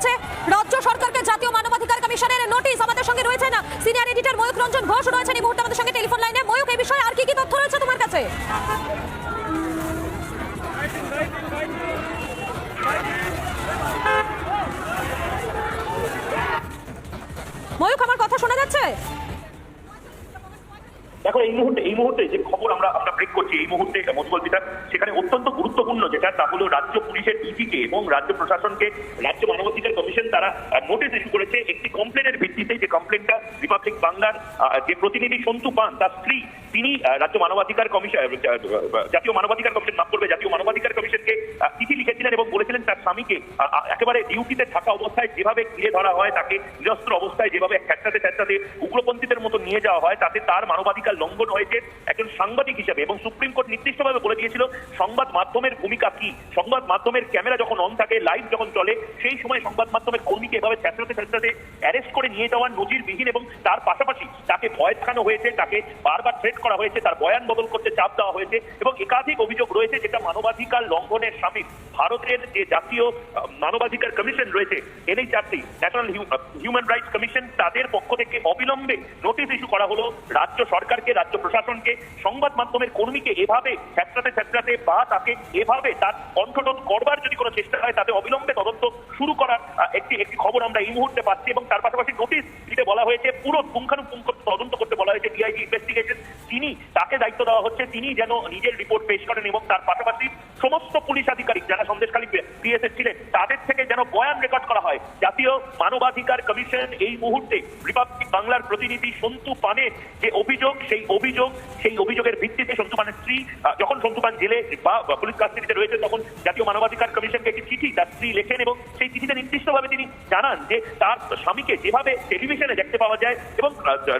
হচ্ছে রাজ্য সরকারকে জাতীয় মানবাধিকার কমিশনের নোটিশ আমাদের সঙ্গে রয়েছে না সিনিয়র এডিটর ময়ূক রঞ্জন ঘোষ। রয়েছেন এই মুহূর্তে আমাদের সঙ্গে টেলিফোন লাইনে ময়ূক এই বিষয়ে আর কি কি তথ্য রয়েছে তোমার কাছে? ময়ূক আমার কথা শোনা যাচ্ছে? দেখো, এই মুহূর্তে এই মুহূর্তে যে আমরা করছি এই মুহূর্তে মধুকল্পিতা সেখানে অত্যন্ত গুরুত্বপূর্ণ যেটা, তা হলো রাজ্য পুলিশের ডিজিকে এবং রাজ্য প্রশাসনকে, রাজ্য মানবাধিকার কমিশন তারা নোটিশ ইস্যু করেছে একটি কমপ্লেনের ভিত্তিতে যে কমপ্লেনটা রিপাবলিক বাংলার যে প্রতিনিধি সন্তু পান, তার স্ত্রী, তিনি রাজ্য মানবাধিকার কমিশন জাতীয় মানবাধিকার কমিশন মাফ করবে, জাতীয় মানবাধিকার কমিশনকে চিঠি লিখেছিলেন এবং বলেছিলেন তার স্বামীকে একেবারে ডিউটিতে থাকা অবস্থায় যেভাবে ঘিরে ধরা হয়, তাকে নিরস্ত্র অবস্থায় যেভাবে ঠেকটাতে ঠেকটাতে উগ্রপন্থীদের মতো নিয়ে যাওয়া হয়, তাতে তার মানবাধিকার লঙ্ঘন হয়েছে একজন সাংবাদিক হিসেবে। এবং সুপ্রিম কোর্ট নির্দিষ্টভাবে বলে দিয়েছিল, সংবাদ মাধ্যমের ভূমিকা কি? সংবাদ মাধ্যমের ক্যামেরা যখন অন থাকে লাইভ যখন চলে, সেই সময় সংবাদ মাধ্যমের কর্মীকে এভাবে ছেঁচড়াতে ছেঁচড়াতে অ্যারেস্ট করে নিয়ে যাওয়ার নজিরবিহীন এবং তার পাশাপাশি তাকে ভয় দেখানো হয়েছে, তাকে বারবার থ্রেট করা হয়েছে, তার বয়ান বদল করতে চাপ দেওয়া হয়েছে এবং একাধিক অভিযোগ রয়েছে যেটা মানবাধিকার লঙ্ঘনের সামিল। ভারতের যে জাতীয় মানবাধিকার কমিশন রয়েছে, NHRC National Human Rights Commission তাদের পক্ষ থেকে অবিলম্বে নোটিশ ইস্যু করা হলো। রাজ্য সরকারকে, রাজ্য প্রশাসনকে, সংবাদ মাধ্যমের কর্মীকে এভাবে ছ্যাঁচড়াতে ছ্যাঁচড়াতে বা তাকে এভাবে তার কণ্ঠরোধ করবার যদি কোনো চেষ্টা হয়, তাতে অবিলম্বে তদন্ত শুরু করার একটি একটি খবর আমরা এই মুহূর্তে পাচ্ছি এবং তার পাশাপাশি নোটিশ দিতে বলা হয়েছে, পুরো পুঙ্খানুপুঙ্খ তদন্ত করতে বলা হয়েছে ডিআইজি ইনভেস্টিগেশন তিনি তাকে দায়িত্ব দেওয়া হচ্ছে, তিনি যেন নিজের রিপোর্ট পেশ করেন এবং তার পাশাপাশি সমস্ত পুলিশ আধিকারিক যারা সন্দেশখালী পিএসএস ছিলেন, তাদের থেকে যেন বয়ান রেকর্ড করা হয়। জাতীয় মানবাধিকার কমিশন এই মুহূর্তে রিপাবলিক বাংলার প্রতিনিধি সন্তু পানের যে অভিযোগ, সেই অভিযোগ, সেই অভিযোগের ভিত্তিতে সন্তু পানের স্ত্রী যখন সন্তু পান জেলে বা পুলিশ কাস্টডিতে রয়েছে, তখন জাতীয় মানবাধিকার কমিশনকে একটি চিঠি তার স্ত্রী লেখেন এবং সেই চিঠিতে নির্দিষ্টভাবে তিনি জানান যে তার স্বামীকে যেভাবে টেলিভিশনে দেখতে পাওয়া যায় এবং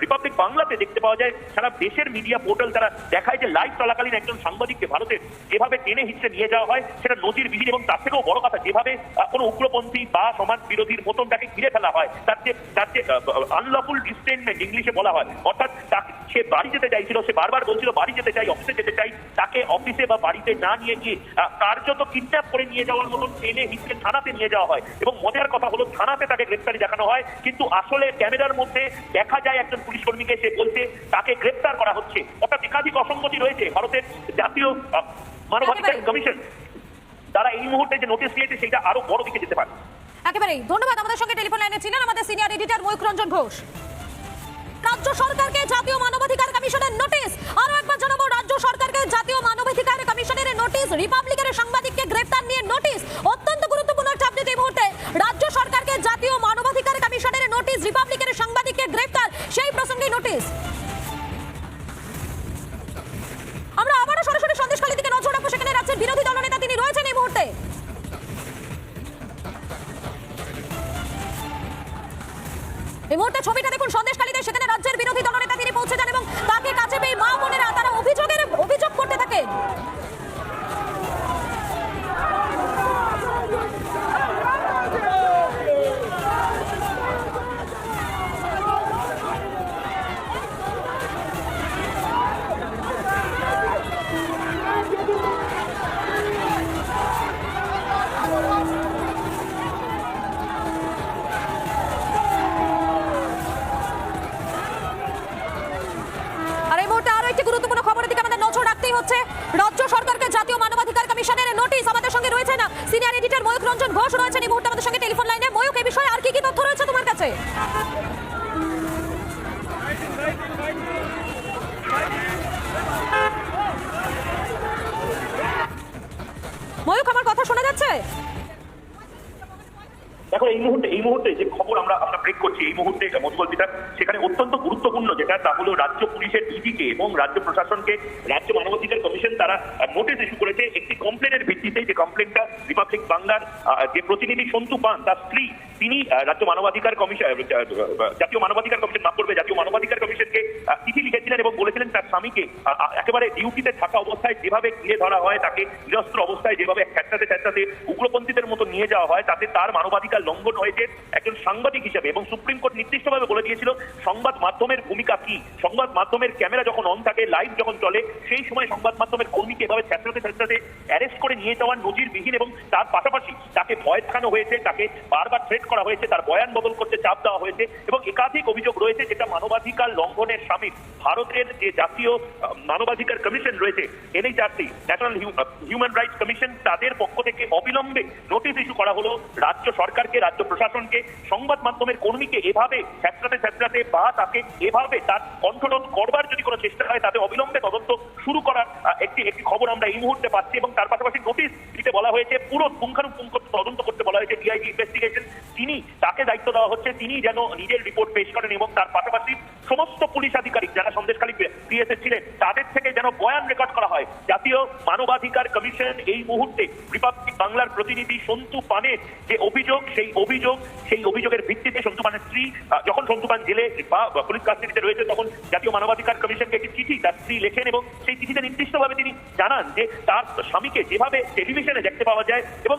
রিপাবলিক বাংলাতে দেখতে পাওয়া যায়, সারা দেশের মিডিয়া পোর্টাল তারা দেখায় যে লাইভ চলাকালীন একজন সাংবাদিককে ভারতের যেভাবে টেনে হিচড়ে নিয়ে যাওয়া হয়, সেটা নদীর নজিরবিহীন এবং তার থেকেও বড় কথা, যেভাবে কোনো উগ্রপন্থী বা সমাজ বিরোধীর মতন তাকে ঘিরে ফেলা হয়। তার যে তার যে আনলফুল ডিস্টেনমেন্ট ইংলিশে বলা হয় অর্থাৎ তাকে সে বাড়ি যেতে চাইছিল সে বারবার বলছিল বাড়ি যেতে চাই অফিসে যেতে চাই। তাকে অফিসে বা বাড়িতে না নিয়ে গিয়ে কার্যত কিডন্যাপ করে নিয়ে যাওয়ার মতন টেনে হিচড়ে থানাতে নিয়ে যাওয়া হয়। এবং মজার কথা হলো থানাতে তাকে গ্রেপ্তারি দেখানো হয়। কিন্তু আসলে ক্যামেরার মধ্যে দেখা যায় একজন পুলিশ কর্মীকে সে বলছে তাকে গ্রেপ্তার করা হচ্ছে। অর্থাৎ একাধিক অসঙ্গতি রয়েছে। ভারতের জাতীয় মানবাধিকার কমিশন তারা এই মুহূর্তে যে নোটিশ দিয়েছে, সেটা আরও বড় দিকে যেতে পারে। একেবারেই। ধন্যবাদ। আমাদের সঙ্গে টেলিফোন লাইনে ছিলেন আমাদের সিনিয়র এডিটর ময়ূক রঞ্জন ঘোষ। রাজ্য সরকারকে জাতীয় মানবাধিকার কমিশনের নোটিশ আরও একবার জানাব, রাজ্য সরকারকে জাতীয় মানবাধিকার কমিশনের নোটিশ রিপাবলিকের সাংবাদিককে গ্রেফতার নিয়ে নোটিশ হচ্ছে রাজ্য সরকারকে জাতীয় মানবাধিকার কমিশনের নোটিশ আমাদের সঙ্গে রয়েছে না? সিনিয়র এডিটর ময়ূক রঞ্জন ঘোষ রয়েছেন এই মুহূর্তে আমাদের সঙ্গে টেলিফোন লাইনে ময়ূক এই বিষয়ে আর কি কি তথ্য রয়েছে তোমার কাছে? ময়ূক আমার কথা শোনা যাচ্ছে? দেখো, এই মুহূর্তে এই মুহূর্তে যে খবর আমরা আমরা ব্রেক করছি, এই মুহূর্তে মধুকল্পিতা সেখানে অত্যন্ত গুরুত্বপূর্ণ যেটা, তা হলো রাজ্য পুলিশের ডিজিকে এবং রাজ্য প্রশাসনকে রাজ্য মানবাধিকার কমিশন তারা নোটিশ ইস্যু করেছে। একটি কমপ্লেনের ভিত্তিতে যে কমপ্লেনটা রিপাবলিক বাংলার যে প্রতিনিধি সন্তু পান, তার স্ত্রী, তিনি রাজ্য মানবাধিকার কমিশন জাতীয় মানবাধিকার কমিশন মাফ করবে, জাতীয় মানবাধিকার কমিশনকে চিঠি লিখেছিলেন এবং বলেছিলেন তার স্বামীকে একেবারে ডিউটিতে থাকা অবস্থায় যেভাবে ঘিরে ধরা হয়, তাকে নিরস্ত্র অবস্থায় যেভাবে ছ্যাঁচড়াতে ছ্যাঁচড়াতে উগ্রপন্থীদের মতো নিয়ে যাওয়া হয়, তাতে তার মানবাধিকার মানবাধিকার লঙ্ঘন হয়েছে একজন সাংবাদিক হিসেবে এবং সুপ্রিম কোর্ট নির্দিষ্টভাবে বলে দিয়েছিল, সংবাদ মাধ্যমের ভূমিকা কি? সংবাদ মাধ্যমের ক্যামেরা যখন অন থাকে লাইভ যখন চলে, সেই সময় সংবাদ মাধ্যমের কর্মীকে এভাবে ছ্যাঁচড়াতে ছ্যাঁচড়াতে অ্যারেস্ট করে নিয়ে যাওয়ার নজিরবিহীন এবং তার পাশাপাশি তাকে ভয় দেখানো হয়েছে, তাকে বারবার থ্রেট করা হয়েছে, তার বয়ান বদল করতে চাপ দেওয়া হয়েছে এবং একাধিক অভিযোগ রয়েছে যেটা মানবাধিকার লঙ্ঘনের সামিল। ভারতের যে জাতীয় মানবাধিকার কমিশন রয়েছে NHRC National Human Rights Commission তাদের পক্ষ থেকে অবিলম্বে নোটিশ ইস্যু করা হলো। রাজ্য সরকারকে রাজ্য প্রশাসনকে, সংবাদ মাধ্যমের কর্মীকে এভাবে ছ্যাঁচড়াতে ছ্যাঁচড়াতে বা তাকে এভাবে তার কণ্ঠরোধ করবার যদি কোনো চেষ্টা হয়, তাতে অবিলম্বে তদন্ত শুরু করার একটি একটি খবর আমরা এই মুহূর্তে পাচ্ছি এবং তার পাশাপাশি নোটিশ দিতে বলা হয়েছে, পুরো পুঙ্খানুপুঙ্খ তদন্ত করতে বলা হয়েছে ডিআইজি ইনভেস্টিগেশন তিনি তাকে দায়িত্ব দেওয়া হচ্ছে, তিনি যেন নিজের রিপোর্ট পেশ করেন এবং তার পাশাপাশি সমস্ত পুলিশ আধিকারিক যারা সন্দেশখালী পিএসএ ছিলেন, তাদের থেকে যেন বয়ান রেকর্ড করা হয়। জাতীয় মানবাধিকার কমিশন এই মুহূর্তে রিপাবলিক বাংলার প্রতিনিধি সন্তু পানের যে অভিযোগ, সেই অভিযোগ, সেই অভিযোগের ভিত্তিতে সন্তু পানের স্ত্রী যখন সন্তু পান জেলে বা পুলিশ কাস্টাডিতে রয়েছে, তখন জাতীয় মানবাধিকার কমিশনকে একটি চিঠি তার স্ত্রী লেখেন এবং সেই চিঠিতে নির্দিষ্টভাবে তিনি জানান যে তার স্বামীকে যেভাবে টেলিভিশনে দেখতে পাওয়া যায় এবং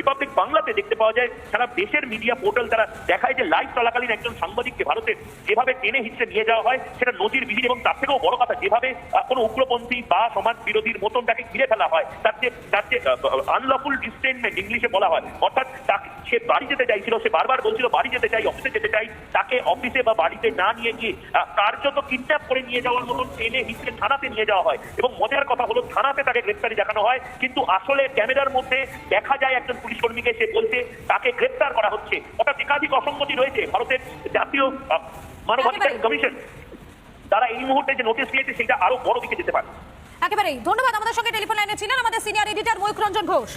রিপাবলিক বাংলাতে দেখতে পাওয়া যায়, সারা দেশের মিডিয়া পোর্টাল তারা দেখায় যে লাইভ চলাকালীন একজন সাংবাদিককে ভারতের যেভাবে টেনে হিচড়ে নিয়ে যাওয়া হয়, সেটা নজিরবিহীন এবং তার থেকেও বড় কথা, যেভাবে কোনো উগ্রপন্থী বা সমাজ বিরোধীর মতন তাকে ঘিরে ফেলা হয়, তার যে তার যে আনলফুল ডিস্টেনমেন্ট ইংলিশে বলা হয়, অর্থাৎ তাকে, সে বাড়ি যেতে চাইছিল, সে বারবার বলছিল, বাড়ি যেতে চাই অফিসে যেতে চাই, তাকে অফিসে বা বাড়িতে না নিয়ে গিয়ে কার্যত কিডন্যাপ করে নিয়ে যাওয়ার মতন টেনে হিচড়ে থানাতে নিয়ে যাওয়া হয়। এবং মজার কথা হলো থানাতে তাকে গ্রেপ্তারি দেখানো হয় কিন্তু আসলে ক্যামেরার মধ্যে দেখা যায় একজন পুলিশ কর্মীকে সে বলছে তাকে গ্রেপ্তার করা হচ্ছে। অর্থাৎ একাধিক অসঙ্গতি রয়েছে ভারতের জাতীয় মানবাধিকার কমিশন। তারা এই মুহূর্তে যে নোটিশ দিয়েছে সেটা আরও বড় দিকে যেতে পারে। একেবারেই। ধন্যবাদ। আমাদের সঙ্গে টেলিফোন লাইনে ছিলেন আমাদের সিনিয়র এডিটর ময়ূখ রঞ্জন ঘোষ।